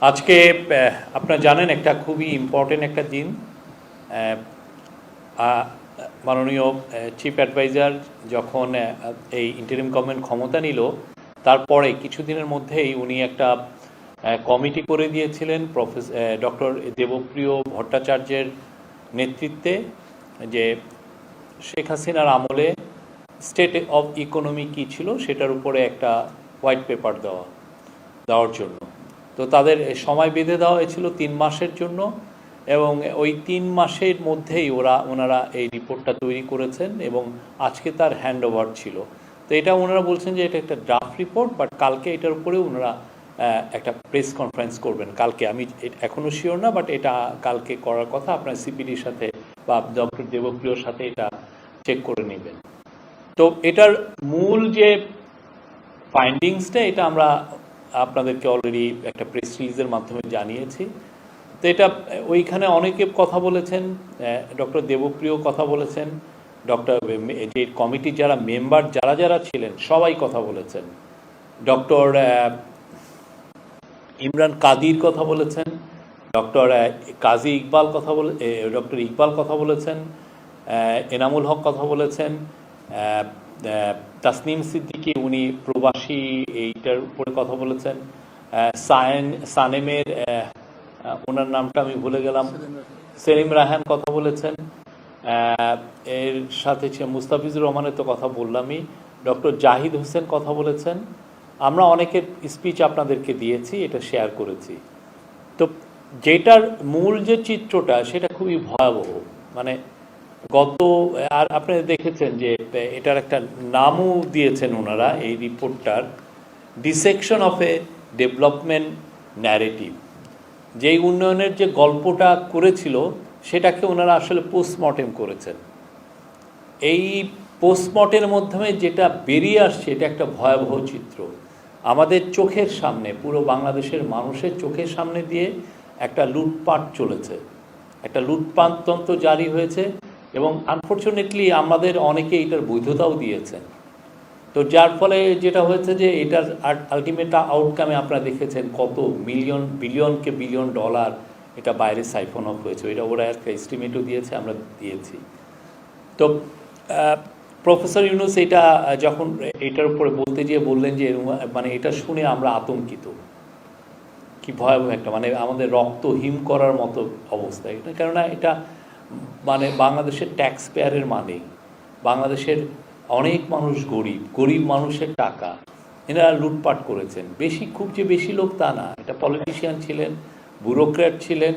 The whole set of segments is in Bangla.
আজকে আপনারা জানেন একটা খুবই ইম্পর্টেন্ট একটা দিন। মাননীয় চিফ অ্যাডভাইজার যখন এই ইন্টারিম গভর্নমেন্ট ক্ষমতা নিল, তারপরে কিছুদিনের মধ্যেই উনি একটা কমিটি করে দিয়েছিলেন প্রফেসর ডক্টর দেবপ্রিয় ভট্টাচার্যের নেতৃত্বে যে শেখ হাসিনার আমলে স্টেট অফ ইকোনমি কী ছিল সেটার উপরে একটা হোয়াইট পেপার দেওয়া, দেওয়ার জন্য। তো তাদের সময় বেঁধে দেওয়া হয়েছিল তিন মাসের জন্য এবং ওই তিন মাসের মধ্যেই ওরা, ওনারা এই রিপোর্টটা তৈরি করেছেন এবং আজকে তার হ্যান্ড ওভার ছিল। তো এটা ওনারা বলছেন যে এটা একটা ড্রাফট রিপোর্ট বাট কালকে এটার উপরেও ওনারা একটা প্রেস কনফারেন্স করবেন। কালকে আমি এ- এখনও শিওর না বাট এটা কালকে করার কথা। আপনার সিপিডির সাথে বা ডক্টর দেবপ্রিয়র সাথে এটা চেক করে নেবেন। তো এটার মূল যে ফাইন্ডিংসটা এটা আমরা আপনাদেরকে অলরেডি একটা প্রেস রিলিজের মাধ্যমে জানিয়েছি। তো এটা, ওইখানে অনেকে কথা বলেছেন ডক্টর দেবপ্রিয় কথা বলেছেন ডক্টর যে কমিটির যারা মেম্বার যারা যারা ছিলেন, সবাই কথা বলেছেন। ডক্টর ইমরান কাদির কথা বলেছেন ডক্টর কাজী ইকবাল কথা বলে ডক্টর ইকবাল কথা বলেছেন এনামুল হক কথা বলেছেন তাসনিম সিদ্দিকী, উনি প্রবাসী, এইটার উপরে কথা বলেছেন। সায়েন, সানেমের ওনার নামটা আমি ভুলে গেলাম। সেলিম রাহান কথা বলেছেন। এর সাথে মুস্তাফিজুর রহমানের তো কথা বললামই। ডক্টর জাহিদ হোসেন কথা বলেছেন। আমরা অনেকের স্পিচ আপনাদেরকে দিয়েছি, এটা শেয়ার করেছি। তো যেটার মূল যে চিত্রটা, সেটা খুবই ভয়াবহ। মানে গত, আর আপনারা দেখেছেন যে এটার একটা নামও দিয়েছেন ওনারা এই রিপোর্টটার dissection of a development narrative যেই উন্নয়নের যে গল্পটা করেছিল, সেটাকে ওনারা আসলে পোস্টমর্টেম করেছেন। এই পোস্টমর্টের মাধ্যমে যেটা বেরিয়ে আসছে, এটা একটা ভয়াবহ চিত্র। আমাদের চোখের সামনে, পুরো বাংলাদেশের মানুষের চোখের সামনে দিয়ে একটা লুটপাট চলেছে। একটা লুটপাটতন্ত্র জারি হয়েছে। এবং আনফর্চুনেটলি আমাদের অনেকে এটার বৈধতাও দিয়েছেন তো যার ফলে যেটা হয়েছে যে এটার আলটিমেট আউটকামে আপনারা দেখেছেন কত মিলিয়ন বিলিয়নকে বিলিয়ন ডলার এটা বাইরে সাইফন অফ হয়েছে। এটা ওরা একটা এস্টিমেটও দিয়েছে, আমরা দিয়েছি। তো প্রফেসর ইউনুস এটা যখন এটার উপরে বলতে গিয়ে বললেন যে মানে এটা শুনে আমরা আতঙ্কিত। কি ভয়াবহ একটা মানে আমাদের রক্ত হিম করার মতো অবস্থা। এটা কেননা এটা মানে বাংলাদেশের ট্যাক্স পেয়ারের মানে বাংলাদেশের অনেক মানুষ গরিব গরিব মানুষের টাকা, এনারা লুটপাট করেছেন। বেশি, খুব যে বেশি লোক তা না। এটা পলিটিশিয়ান ছিলেন ব্যুরোক্র্যাট ছিলেন,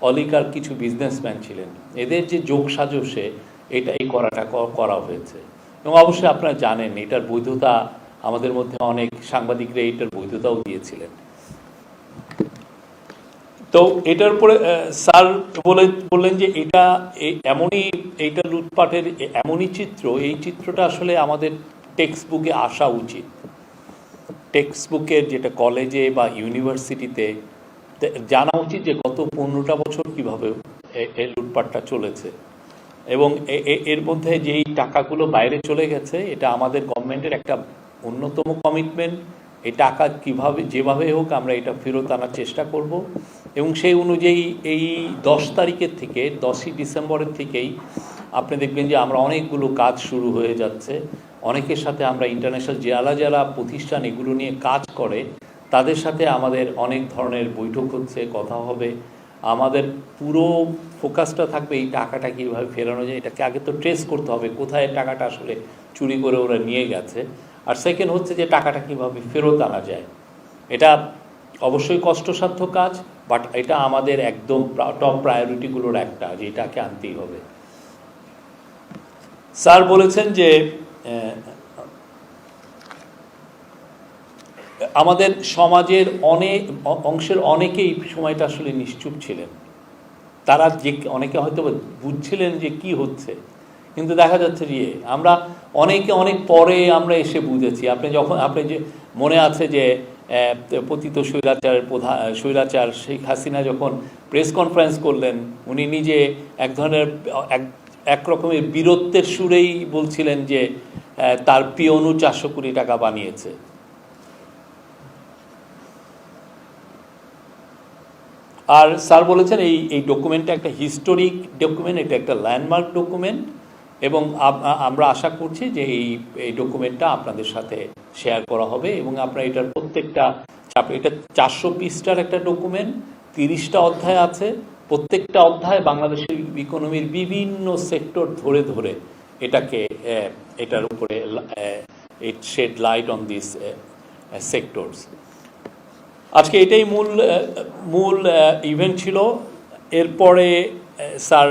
অলিকার কিছু বিজনেসম্যান ছিলেন। এদের যে যোগ সাজসে এটা এই করাটা করা হয়েছে। এবং অবশ্যই আপনারা জানেন, এটার বৈধতা আমাদের মধ্যে অনেক সাংবাদিকরা এটার বৈধতাও দিয়েছিলেন। তো এটার উপরে স্যার বলে, বললেন যে এটা এমনই, এইটা লুটপাটের এমনই চিত্র, এই চিত্রটা আসলে আমাদের টেক্সট বুকে আসা উচিত। টেক্সট বুকের যেটা কলেজে বা ইউনিভার্সিটিতে জানা উচিত যে গত পনেরোটা বছর কীভাবে এই লুটপাটটা চলেছে। এবং এর মধ্যে যেই টাকাগুলো বাইরে চলে গেছে, এটা আমাদের গভর্নমেন্টের একটা অন্যতম কমিটমেন্ট এই টাকা কীভাবে, যেভাবে হোক আমরা এটা ফেরত আনার চেষ্টা করব। এবং সেই অনুযায়ী এই দশ তারিখের থেকে, দশই ডিসেম্বরের থেকেই আপনি দেখবেন যে আমরা অনেকগুলো কাজ শুরু হয়ে যাচ্ছে। অনেকের সাথে আমরা ইন্টারন্যাশনাল যারা জেলা প্রতিষ্ঠান এগুলো নিয়ে কাজ করে, তাদের সাথে আমাদের অনেক ধরনের বৈঠক হচ্ছে, কথা হবে। আমাদের পুরো ফোকাসটা থাকবে এই টাকাটা কীভাবে ফেরানো যায়, এটাকে আগে তো ট্রেস করতে হবে, কোথায় টাকাটা আসলে চুরি করে ওরা নিয়ে গেছে। আর সেকেন্ড হচ্ছে যে টাকাটা কীভাবে ফেরত আনা যায়। এটা অবশ্যই কষ্টসাধ্য কাজ বাট এটা আমাদের একদম টপ প্রায়োরিটিগুলোর একটা, যে এটাকে আনতেই হবে। স্যার বলেছেন যে আমাদের সমাজের অনেক অংশের অনেকেই সময়টা আসলে নিশ্চুপ ছিলেন। তারা যে, অনেকে হয়তো বুঝছিলেন যে কি হচ্ছে, কিন্তু দেখা যাচ্ছে যে, আমরা অনেকে অনেক পরে আমরা এসে বুঝেছি। আপনি যখন, আপনি যে, মনে আছে যে পতিত স্বৈরাচারের প্রধান স্বৈরাচার শেখ হাসিনা যখন প্রেস কনফারেন্স করলেন, উনি নিজে এক ধরনের, এক রকমের বীরত্বের সুরেই বলছিলেন যে তার পিয়নু চারশো কোটি টাকা বানিয়েছে। আর স্যার বলেছেন এই এই ডকুমেন্টটা একটা হিস্টোরিক ডকুমেন্ট এটা একটা ল্যান্ডমার্ক ডকুমেন্ট এবং আমরা আশা করছি যে এই এই ডকুমেন্টটা আপনাদের সাথে শেয়ার করা হবে এবং আপনারা এটার প্রত্যেকটা চাপ, এটা চারশো পৃষ্ঠার একটা ডকুমেন্ট তিরিশটা অধ্যায় আছে। প্রত্যেকটা অধ্যায় বাংলাদেশের ইকোনমির বিভিন্ন সেক্টর ধরে ধরে এটাকে এটার উপরে it shed light on this sectors আজকে এটাই মূল মূল ইভেন্ট ছিল। এরপরে স্যার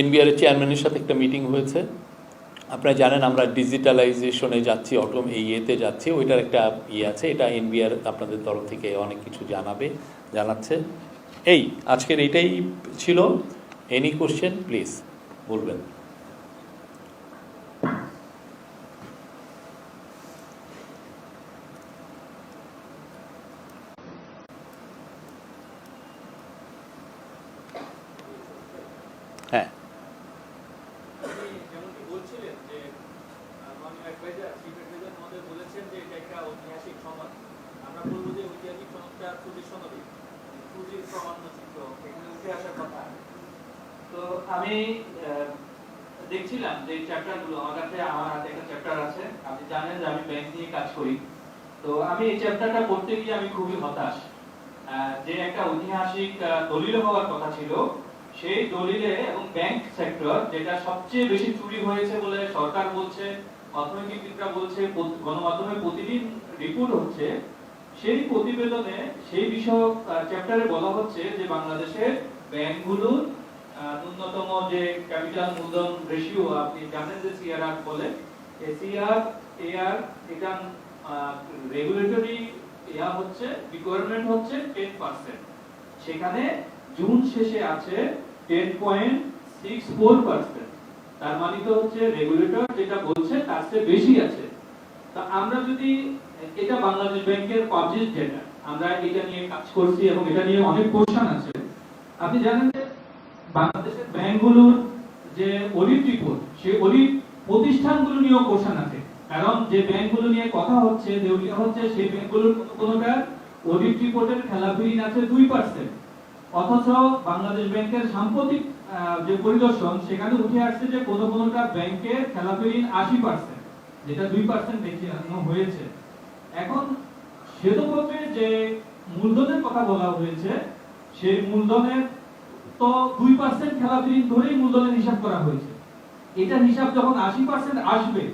এনবিআর চেয়ারম্যানের সাথে একটা মিটিং হয়েছে। আপনারা জানেন আমরা ডিজিটালাইজেশনে যাচ্ছি, অটোম এই ইয়েতে যাচ্ছি, ওইটার একটা ইয়ে আছে, এটা এনবিআর আপনাদের তরফ থেকে অনেক কিছু জানাবে, জানাচ্ছে। এই, আজকের এইটাই ছিল। এনি কোশ্চেন প্লিজ বলবেন হ্যাঁ আপনি যেমনটি বলছিলেন যে আহ, মাননীয় অ্যাডভাইজার চিফ অ্যাডভাইজার মহোদয় বলেছেন যে এটা একটা ঐতিহাসিক সনদ আমরা বলব যে ঐতিহাসিক সনদটা ত্রুটির সনদই ত্রুটির প্রামাণ্য চিত্র এখানে উঠে আসার কথা তো আমি আহ, দেখছিলাম যে চ্যাপ্টারগুলো আমার কাছে আমার হাতে একটা চ্যাপ্টার আছে আপনি জানেন যে আমি ব্যাংক নিয়ে কাজ করি। তো আমি এই চ্যাপ্টারটা পড়তে গিয়ে আমি খুবই হতাশ। যে একটা ঐতিহাসিক দলিল হওয়ার কথা ছিল, সেই দলিলে এবং ব্যাংক সেক্টর যেটা সবচেয়ে বেশি চুরি হয়েছে বলে সরকার বলছে, অর্থনীতিবিদরা বলছে গণমাধ্যমে প্রতিদিন রিপোর্ট হচ্ছে, সেই প্রতিবেদনে সেই বিষয়ক চ্যাপ্টারে বলা হচ্ছে যে বাংলাদেশের ব্যাংকগুলোর ন্যূনতম যে ক্যাপিটাল মূলধন রেশিও আপনি জানেন যে সিআরআর বলে সিআর এআর, এটা রেগুলেটরি ইয়া হচ্ছে রিকোয়ারমেন্ট হচ্ছে টেন পার্সেন্ট সেখানে জুন শেষে আছে ten point six four percent তার মানে তো হচ্ছে রেগুলেটর যেটা বলছে, তার চেয়ে বেশি আছে। তা আমরা যদি, এটা বাংলাদেশ ব্যাংকের পাবলিশ ডেটা আমরা এটা নিয়ে কাজ করছি এবং এটা নিয়ে অনেক কোশ্চেন আছে। আপনি জানেন যে বাংলাদেশের ব্যাংকগুলোর যে অডিট রিপোর্ট সেই অডিট প্রতিষ্ঠানগুলো নিয়েও কোশ্চেন আছে। কারণ যে ব্যাংকগুলো নিয়ে কথা হচ্ছে, দেউলিয়া হচ্ছে, সেই ব্যাংকগুলোর কোনো কোনোটা অডিট রিপোর্টের খেলাপিরিন আছে দুই পার্সেন্ট অথচ বাংলাদেশ ব্যাংকের সাম্প্রতিক যে পরিদর্শন, সেখানে উঠে আসছে যে কোনো কোনোটা ব্যাংকের খেলাপিরিন আশি পার্সেন্ট যেটা দুই পার্সেন্ট দেখানো হয়েছে। এখন শ্বেতপত্রে যে মূলধনের কথা বলা হয়েছে, সেই মূলধনের তো দুই পার্সেন্ট খেলাপি ঋণ ধরেই মূলধনের হিসাব করা হয়েছে। এটা হিসাব যখন আশি পার্সেন্ট আসবে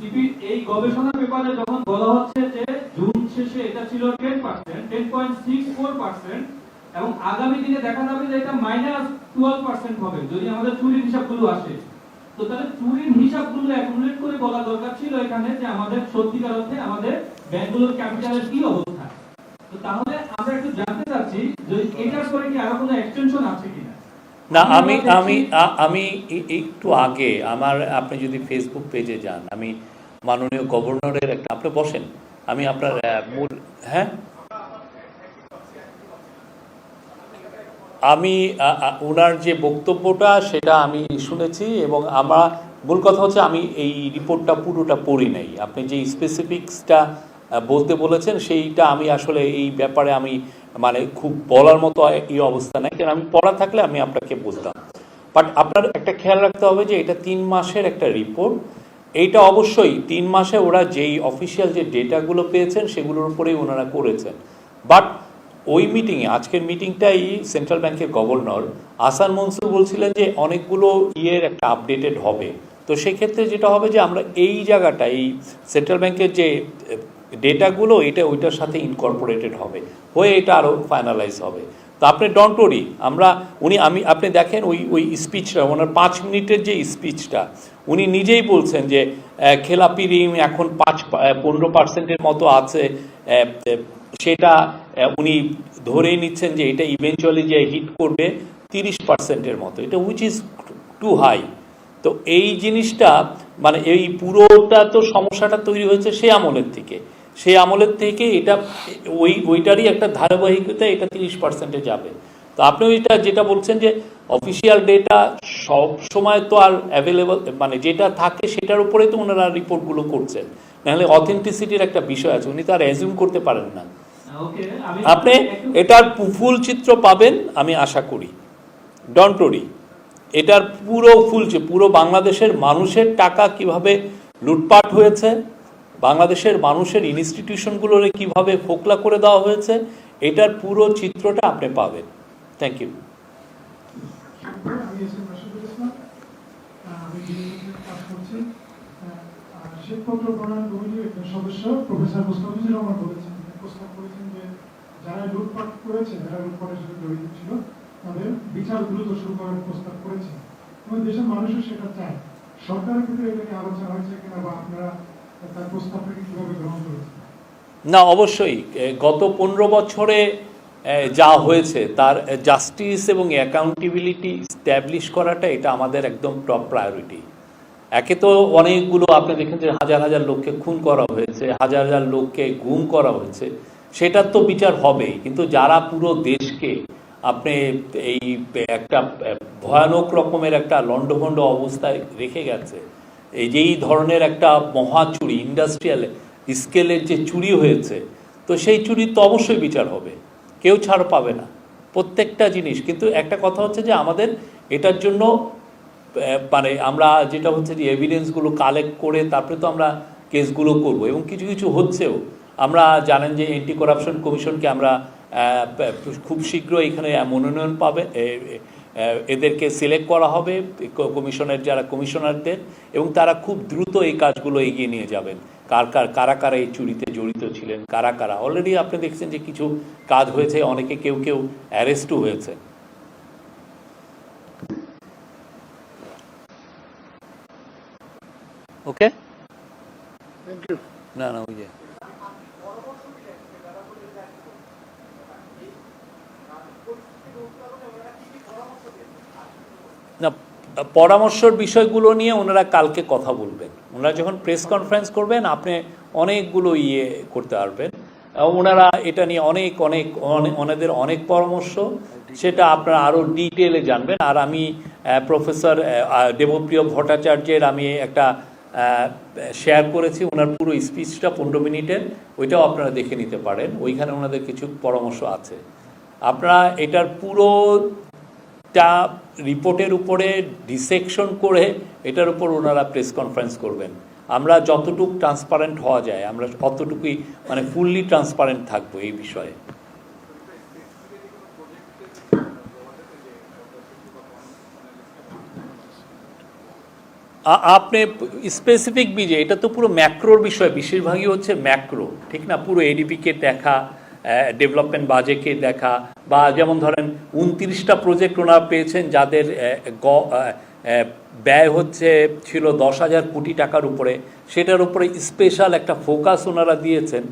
সিপি এই গবেষণা পেপারে যখন বলা হচ্ছে যে জুন শেষে এটা ছিল ten percent ten point six four percent এবং আগামী দিনে দেখা যাবে যে এটা মাইনাস টুয়েলভ পার্সেন্ট হবে, যদি আমাদের চুরির হিসাবগুলো আসে। তো তাহলে চুরির হিসাবগুলো অ্যাকুমুলেট করে বলা দরকার ছিল এখানে যে আমাদের সত্যিকার অর্থে আমাদের ব্যাংকগুলোর ক্যাপিটালের কি অবস্থা। তো তাহলে আমরা একটু জানতে চাচ্ছি যে এটার পরে কি আরও কোনো এক্সটেনশন আছে কিনা? না, আমি আমি আমি একটু আগে আমার, আপনি যদি ফেসবুক পেজে যান, আমি মাননীয় গভর্নরের একটা, আপনি বসেন, আমি আপনার মূল হ্যাঁ? আমি ওনার যে বক্তব্যটা, সেটা আমি শুনেছি এবং আমার মূল কথা হচ্ছে আমি এই রিপোর্টটা পুরোটা পড়ি নাই। আপনি যে স্পেসিফিক্সটা বলতে বলেছেন, সেইটা আমি আসলে এই ব্যাপারে আমি মানে খুব বলার মতো এই অবস্থা নাই। কারণ আমি পড়া থাকলে আমি আপনাকে বলতাম বাট আপনার একটা খেয়াল রাখতে হবে যে এটা তিন মাসের একটা রিপোর্ট এইটা অবশ্যই তিন মাসে ওরা যেই অফিসিয়াল যে ডেটাগুলো পেয়েছেন সেগুলোর উপরেই ওনারা করেছেন। বাট ওই মিটিংয়ে আজকের মিটিংটাই সেন্ট্রাল ব্যাংকের গভর্নর আসান মনসুর বলছিলেন যে অনেকগুলো ইয়ের একটা আপডেটেড হবে। তো সেক্ষেত্রে যেটা হবে যে আমরা এই জায়গাটা এই সেন্ট্রাল ব্যাংকের যে ডেটাগুলো এটা ওইটার সাথে ইনকর্পোরেটেড হবে, হয়ে এটা আরও ফাইনালাইজ হবে। তো আপনি ডন্ট ওরি আমরা, উনি, আমি, আপনি দেখেন ওই ওই স্পিচটা ওনার পাঁচ মিনিটের যে স্পিচটা উনি নিজেই বলছেন যে খেলাপি ঋণ এখন পাঁচ পনেরো পার্সেন্টের মতো আছে সেটা উনি ধরেই নিচ্ছেন যে এটা ইভেনচুয়ালি যে হিট করবে, তিরিশ পার্সেন্টের মতো। এটা উইচ ইজ টু হাই তো এই জিনিসটা মানে এই পুরোটা তো সমস্যাটা তৈরি হয়েছে সে আমলের থেকে। সেই আমলের থেকে এটা ওই ওইটারই একটা ধারাবাহিকতা এটা তিরিশ পার্সেন্টে যাবে। তো আপনি ওইটা যেটা বলছেন যে অফিসিয়াল ডেটা সব সময় তো আর অ্যাভেলেবল মানে যেটা থাকে সেটার উপরে তো ওনারা রিপোর্টগুলো করছেন। নাহলে অথেন্টিসিটির একটা বিষয় আছে উনি তো আর অ্যাজিউম করতে পারেন না। আপনি এটার ফুল চিত্র পাবেন আমি আশা করি। ডন্ট ওরি এটার পুরো ফুল পুরো বাংলাদেশের মানুষের টাকা কীভাবে লুটপাট হয়েছে বাংলাদেশের মানুষের ইনস্টিটিউশনগুলোরে কীভাবে ফোকলা করে দেওয়া হয়েছে এটার পুরো চিত্রটা আপনি পাবেন থ্যাংক ইউ সরকারের ক্ষেত্রে আলোচনা হয়েছে কিনা বা আপনারা না, অবশ্যই। গত পনেরো বছরে যা হয়েছে, তার জাস্টিস এবং অ্যাকাউন্টেবিলিটি স্ট্যাবলিশ করাটা এটা আমাদের একদম টপ প্রায়োরিটি একে তো অনেকগুলো আপনি দেখেন যে হাজার হাজার লোককে খুন করা হয়েছে, হাজার হাজার লোককে গুম করা হয়েছে, সেটার তো বিচার হবেই। কিন্তু যারা পুরো দেশকে আপনি এই একটা ভয়ানক রকমের একটা লণ্ডভণ্ড অবস্থায় রেখে গেছে এই যেই ধরনের একটা মহা চুরি ইন্ডাস্ট্রিয়াল স্কেলের যে চুরি হয়েছে, তো সেই চুরির তো অবশ্যই বিচার হবে। কেউ ছাড় পাবে না, প্রত্যেকটা জিনিস। কিন্তু একটা কথা হচ্ছে যে আমাদের এটার জন্য মানে আমরা যেটা হচ্ছে যে এভিডেন্সগুলো কালেক্ট করে তারপরে তো আমরা কেসগুলো করব, এবং কিছু কিছু হচ্ছেও। আমরা জানেন যে এন্টি করাপশন কমিশনকে আমরা খুব শীঘ্র এখানে মনোনয়ন পাবে এদেরকে সিলেক্ট করা হবে কমিশনের যারা কমিশনারদের এবং তারা খুব দ্রুত এই কাজগুলো এগিয়ে নিয়ে যাবেন। কার কার কারা কারা এই চুরিতে জড়িত ছিলেন কারা কারা? অলরেডি আপনি দেখছেন যে কিছু কাজ হয়েছে অনেকে কেউ কেউ অ্যারেস্টও হয়েছে। ওকে না না ওই যে না পরামর্শর বিষয়গুলো নিয়ে ওনারা কালকে কথা বলবেন। ওনারা যখন প্রেস কনফারেন্স করবেন, আপনি অনেকগুলো ইয়ে করতে পারবেন। ওনারা এটা নিয়ে অনেক অনেক ওনাদের অনেক পরামর্শ। সেটা আপনারা আরও ডিটেলে জানবেন। আর আমি প্রফেসর দেবপ্রিয় ভট্টাচার্যের আমি একটা শেয়ার করেছি। ওনার পুরো স্পিচটা পনেরো মিনিটের। ওইটাও আপনারা দেখে নিতে পারেন। ওইখানে ওনাদের কিছু পরামর্শ আছে। আপনারা এটার পুরো টা রিপোর্টের উপরে ডিসেকশন করে এটার উপর ওনারা প্রেস কনফারেন্স করবেন। আমরা যতটুকু ট্রান্সপারেন্ট হওয়া যায়, আমরা অতটুকুই মানে ফুললি ট্রান্সপারেন্ট থাকব এই বিষয়ে। আপনি স্পেসিফিক বিজে, এটা তো পুরো ম্যাক্রোর বিষয়, বেশিরভাগই হচ্ছে ম্যাক্রো ঠিক না? পুরো এডিপিকে দেখা ডেভেলপমেন্ট বাজেটকে দেখা বা যেমন ধরেন উনত্রিশটা প্রজেক্ট ওনারা পেয়েছেন যাদের গ- ব্যয় হচ্ছে ছিল দশ হাজার কোটি টাকার উপরে। সেটার উপরে স্পেশাল একটা ফোকাস ওনারা দিয়েছেন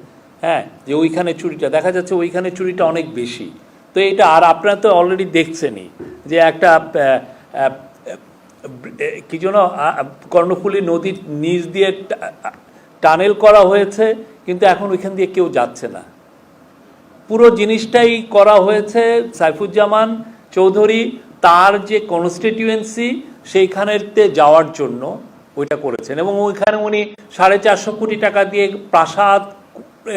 হ্যাঁ যে ওইখানে চুরিটা। দেখা যাচ্ছে ওইখানে চুরিটা অনেক বেশি। তো এটা আর আপনারা তো অলরেডি দেখছেনই যে একটা কি যেন কর্ণফুলী নদীর নিচ দিয়ে টানেল করা হয়েছে, কিন্তু এখন ওইখান দিয়ে কেউ যাচ্ছে না। পুরো জিনিসটাই করা হয়েছে সাইফুজ্জামান চৌধুরী তার যে কনস্টিটিউয়েন্সি সেইখানেতে যাওয়ার জন্য ওইটা করেছেন এবং ওইখানে উনি সাড়ে চারশো কোটি টাকা দিয়ে প্রাসাদ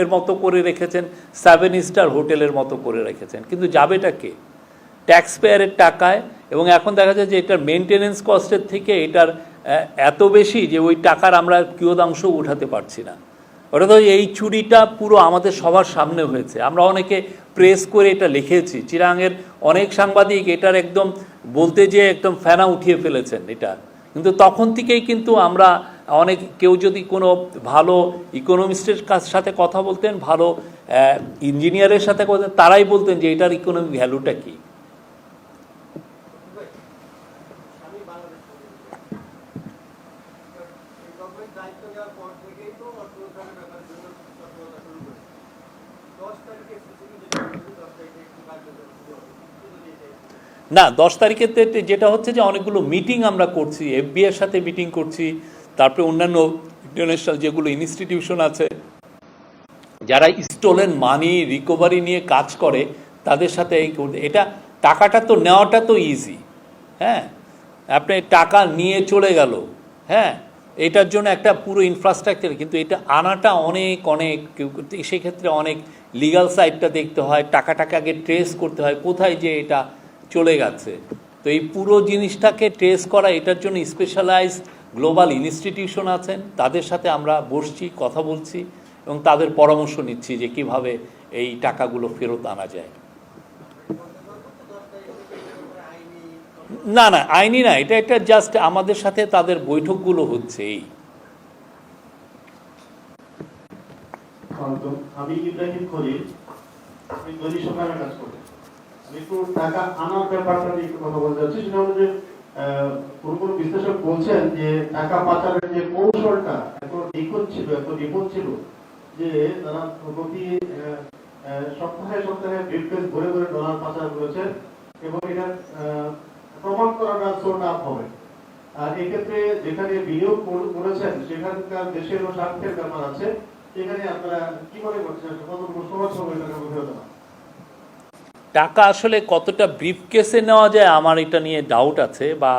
এর মতো করে রেখেছেন সেভেন স্টার হোটেলের মতো করে রেখেছেন। কিন্তু যাবেটা কে? ট্যাক্স পেয়ারের টাকায় এবং এখন দেখা যায় যে এটার মেনটেনেন্স কস্টের থেকে এটার এত বেশি যে ওই টাকার আমরা কিয়দাংশ উঠাতে পারছি না। তো এই চুরিটা পুরো আমাদের সবার সামনে হয়েছে। আমরা অনেকে প্রেস করে এটা লিখেছি। চিরাঙের অনেক সাংবাদিক এটার একদম বলতে যে একদম ফেনা উঠিয়ে ফেলেছেন এটা। কিন্তু তখন থেকেই কিন্তু আমরা অনেক কেউ যদি কোনো ভালো ইকোনমিস্টের কাছ সাথে কথা বলতেন, ভালো ইঞ্জিনিয়ারের সাথে কথা তারাই বলতেন যে এটার ইকোনমিক ভ্যালুটা কী আমি বাংলাদেশ এই গভর্নমেন্ট দায়িত্ব নেওয়ার পর থেকেই তো অর্থ উদ্ধারের ব্যাপারে জন্য তৎপরতা শুরু করেছে দশ তারিখে সিসিবি যেটা বলেছে দশ তারিখে একটু কার্যক্রম শুরু হবে শুধু এটাই। না, দশ তারিখে যেটা হচ্ছে যে অনেকগুলো মিটিং আমরা করছি এফবি এর সাথে মিটিং করছি, তারপরে অন্যান্য ইন্টারন্যাশনাল যেগুলো ইনস্টিটিউশন আছে, যারা স্টোলেন মানি রিকভারি নিয়ে কাজ করে, তাদের সাথে এই এটা টাকাটা তো নেওয়াটা তো ইজি হ্যাঁ? আপনি টাকা নিয়ে চলে গেল হ্যাঁ? এটার জন্য একটা পুরো ইনফ্রাস্ট্রাকচার কিন্তু এটা আনাটা অনেক অনেক সেক্ষেত্রে অনেক লিগাল সাইডটা দেখতে হয় টাকা টাকা আগে ট্রেস করতে হয়, কোথায় যে এটা চলে গেছে। তো এই পুরো জিনিসটাকে ট্রেস করা, এটার জন্য স্পেশালাইজ গ্লোবাল ইনস্টিটিউশন আছেন। তাদের সাথে আমরা বসছি, কথা বলছি এবং তাদের পরামর্শ নিচ্ছি যে কীভাবে এই টাকাগুলো ফেরত আনা যায়। না না, আইনি না, এটা একটা জাস্ট আমাদের সাথে তাদের বৈঠকগুলো হচ্ছে এই। আমি ইব্রাহিম খলিল, আমি কাজ করি। টাকা আনার ব্যাপারটা নিয়ে কথা বলতে চাচ্ছি, সেটা হলো যে বিশ্লেষক বলছেন যে টাকা পাচারের যে কৌশলটা এত নিখুঁত ছিল, এত ছিল যে তারা প্রতি সপ্তাহে সপ্তাহে ভরে ভরে ডলার পাচার করেছে এবং এটা প্রমাণ করাটা হবে। আর এক্ষেত্রে যেখানে বিনিয়োগ কর- করেছেন, সেখানকার দেশের স্বার্থের ব্যাপার আছে। এখানে আপনারা কি মনে করছেন? কতটুকু সহজ হবে এটাকে বোঝা টাকা আসলে কতটা ব্রিফ কেসে নেওয়া যায় আমার এটা নিয়ে ডাউট আছে বা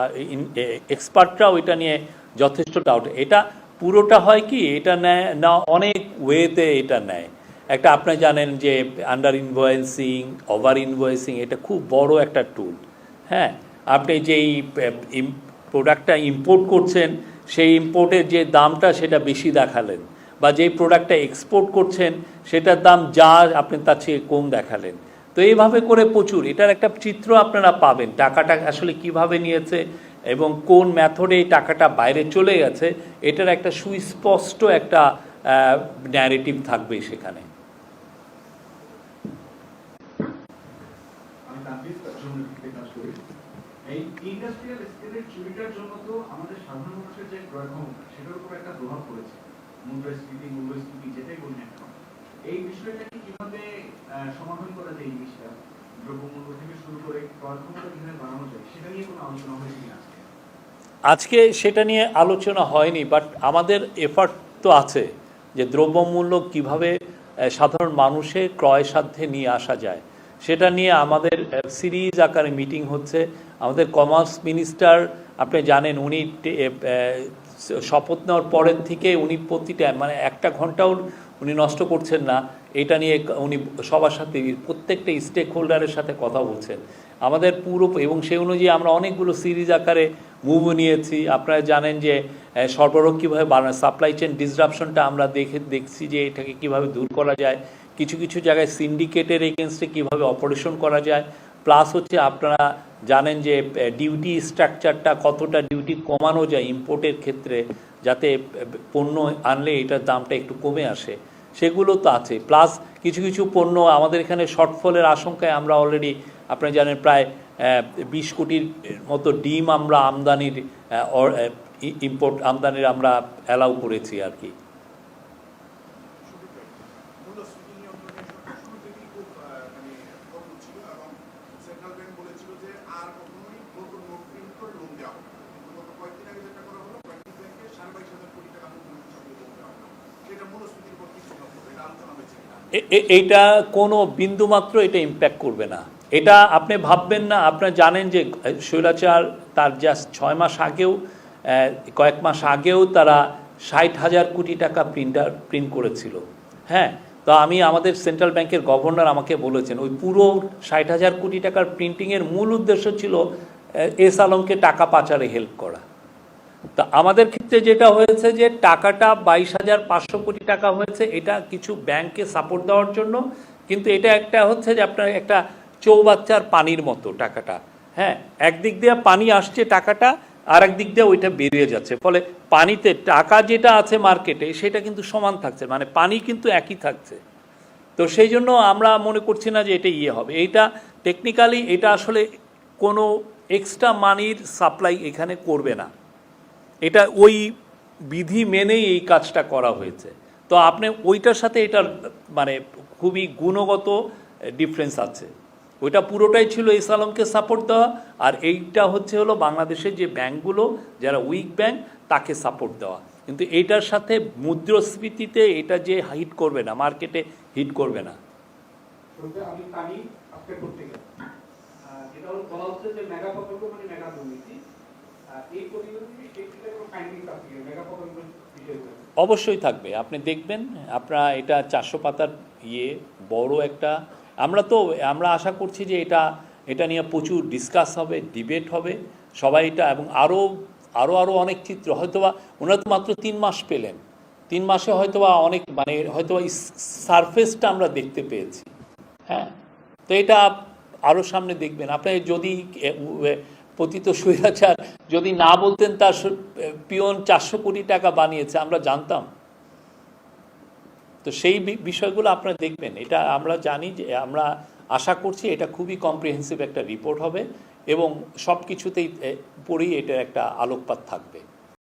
এক্সপার্টরাও এটা নিয়ে যথেষ্ট ডাউট এটা পুরোটা হয় কি? এটা নেয়, না, অনেক ওয়েতে এটা নেয়। একটা আপনি জানেন যে আন্ডার ইনভয়েসিং ওভার ইনভয়েসিং এটা খুব বড় একটা টুল হ্যাঁ? আপনি যেই প্রোডাক্টটা ইম্পোর্ট করছেন, সেই ইম্পোর্টের যে দামটা সেটা বেশি দেখালেন বা যেই প্রোডাক্টটা এক্সপোর্ট করছেন, সেটার দাম যা আপনি তার চেয়ে কম দেখালেন। তো এইভাবে করে প্রচুর। এটার একটা চিত্র আপনারা পাবেন। টাকাটা আসলে কীভাবে নিয়েছে এবং কোন মেথডে এই টাকাটা বাইরে চলে গেছে, এটার একটা সুস্পষ্ট একটা ন্যারেটিভ থাকবে সেখানে। সাধারণ মানুষের যে ক্রয় সেটার উপর একটা প্রভাব পড়েছে। মূল্যস্ফীতি, যেটাই বলি না এই বিষয়টাকে কীভাবে সমাধান করা যায় এই জিনিসটা দ্রব্যমূল্য থেকে শুরু করে কীভাবে বাড়ানো যায়, সেটা নিয়ে কোনো আলোচনা হয়েছে আজকে। সেটা নিয়ে আলোচনা হয়নি বাট আমাদের এফার্ট তো আছে যে দ্রব্যমূল্য কীভাবে সাধারণ মানুষের ক্রয় সাধ্যে নিয়ে আসা যায়। সেটা নিয়ে আমাদের সিরিজ আকারে মিটিং হচ্ছে। আমাদের কমার্স মিনিস্টার আপনি জানেন, উনি শপথ নেওয়ার পরের থেকে উনি প্রতিটা মানে একটা ঘন্টাও উনি নষ্ট করছেন না, এটা নিয়ে উনি সবার সাথে, প্রত্যেকটা স্টেক হোল্ডারের সাথে কথা বলছেন। আমাদের পুরো এবং সেই অনুযায়ী আমরা অনেকগুলো সিরিজ আকারে মুভ নিয়েছি আপনারা জানেন যে সরবরাহ কীভাবে বাড়ানো সাপ্লাই চেন ডিসরাপশনটা আমরা দেখে, দেখছি যে এটাকে কীভাবে দূর করা যায়। কিছু কিছু জায়গায় সিন্ডিকেটের এগেনস্টে কীভাবে অপারেশন করা যায়। প্লাস হচ্ছে আপনারা জানেন যে ডিউটি স্ট্রাকচারটা কতটা ডিউটি কমানো যায় ইম্পোর্টের ক্ষেত্রে, যাতে পণ্য আনলে এটার দামটা একটু কমে আসে। সেগুলো তো আছে। প্লাস কিছু কিছু পণ্য আমাদের এখানে শর্টফলের আশঙ্কায় আমরা অলরেডি আপনি জানেন প্রায় বিশ কোটির মতো ডিম আমরা আমদানির ইম্পোর্ট আমদানির আমরা অ্যালাউ করেছি আর কি মূল্যস্ফীতি নিয়ন্ত্রণের শুরু থেকেই খুব আহ, মানে কঠোর ছিল এবং সেন্ট্রাল ব্যাংক বলেছিল যে আর কখনোই নতুন নোট প্রিন্ট করে লোন দেওয়া হবে না। কিন্তু গত কয়েকদিন আগে যেটা করা হলো কয়েকদিন ব্যাংকে সাড়ে বাইশ হাজার কোটি টাকা নতুন সঙ্গে লোন দেওয়া হলো সেটা মূল্যস্ফীতির উপর কি প্রভাব পড়বে এটা আলোচনা হয়েছে কিনা এ- এ- এইটা কোনো বিন্দুমাত্র এটা ইম্প্যাক্ট করবে না। এটা আপনি ভাববেন না আপনারা জানেন যে শৈলাচার তার জাস্ট ছয় মাস আগেও কয়েক মাস আগেও তারা ষাট হাজার কোটি টাকা প্রিন্টার প্রিন্ট করেছিল। হ্যাঁ তো আমি আমাদের সেন্ট্রাল ব্যাংকের গভর্নর আমাকে বলেছেন, ওই পুরো ষাট হাজার কোটি টাকার প্রিন্টিংয়ের মূল উদ্দেশ্য ছিল এস আলমকে টাকা পাচারে হেল্প করা। তা আমাদের ক্ষেত্রে যেটা হয়েছে যে টাকাটা বাইশ হাজার পাঁচশো কোটি টাকা হয়েছে, এটা কিছু ব্যাংকে সাপোর্ট দেওয়ার জন্য। কিন্তু এটা একটা হচ্ছে যে আপনার একটা চৌবাচ্চার পানির মতো টাকাটা। হ্যাঁ একদিক দিয়ে পানি আসছে টাকাটা আর একদিক দিয়ে ওইটা বেরিয়ে যাচ্ছে। ফলে পানিতে টাকা যেটা আছে মার্কেটে, সেটা কিন্তু সমান থাকছে মানে পানি কিন্তু একই থাকছে। তো সেই জন্য আমরা মনে করছি না যে এটা ইয়ে হবে। এইটা টেকনিক্যালি এটা আসলে কোনো এক্সট্রা মানির সাপ্লাই এখানে করবে না। এটা ওই বিধি মেনেই এই কাজটা করা হয়েছে। তো আপনি ওইটার সাথে এটার মানে খুবই গুণগত ডিফারেন্স আছে। ওইটা পুরোটাই ছিল এস আলমকে সাপোর্ট দেওয়া, আর এইটা হচ্ছে হলো বাংলাদেশের যে ব্যাংকগুলো, যারা উইক ব্যাংক তাকে সাপোর্ট দেওয়া। কিন্তু এইটার সাথে মুদ্রাস্ফীতিতে এটা যে হিট করবে না মার্কেটে হিট করবে না। আমি যেটা বলা হচ্ছে যে মেগা প্রকল্প মানে মেগা দুর্নীতি। অবশ্যই থাকবে। আপনি দেখবেন, আপনারা এটা চারশো পাতার ইয়ে বড় একটা, আমরা তো, আমরা আশা করছি যে এটা এটা নিয়ে প্রচুর ডিসকাস হবে ডিবেট হবে। সবাই এটা, এবং আরও আরও আরও অনেক চিত্র, হয়তোবা ওনারা তো মাত্র তিন মাস পেলেন। তিন মাসে হয়তোবা অনেক মানে হয়তোবা সারফেসটা আমরা দেখতে পেয়েছি। হ্যাঁ? তো এটা আরও সামনে দেখবেন। আপনি যদি পতিত স্বৈরাচার। যদি না বলতেন তার পিয়ন চারশো কোটি টাকা বানিয়েছে, আমরা জানতাম। তো সেই বিষয়গুলো আপনারা দেখবেন। এটা আমরা জানি যে, আমরা আশা করছি এটা খুবই কম্প্রিহেন্সিভ একটা রিপোর্ট হবে এবং সব কিছুতেই পড়েই এটা এটার একটা আলোকপাত থাকবে।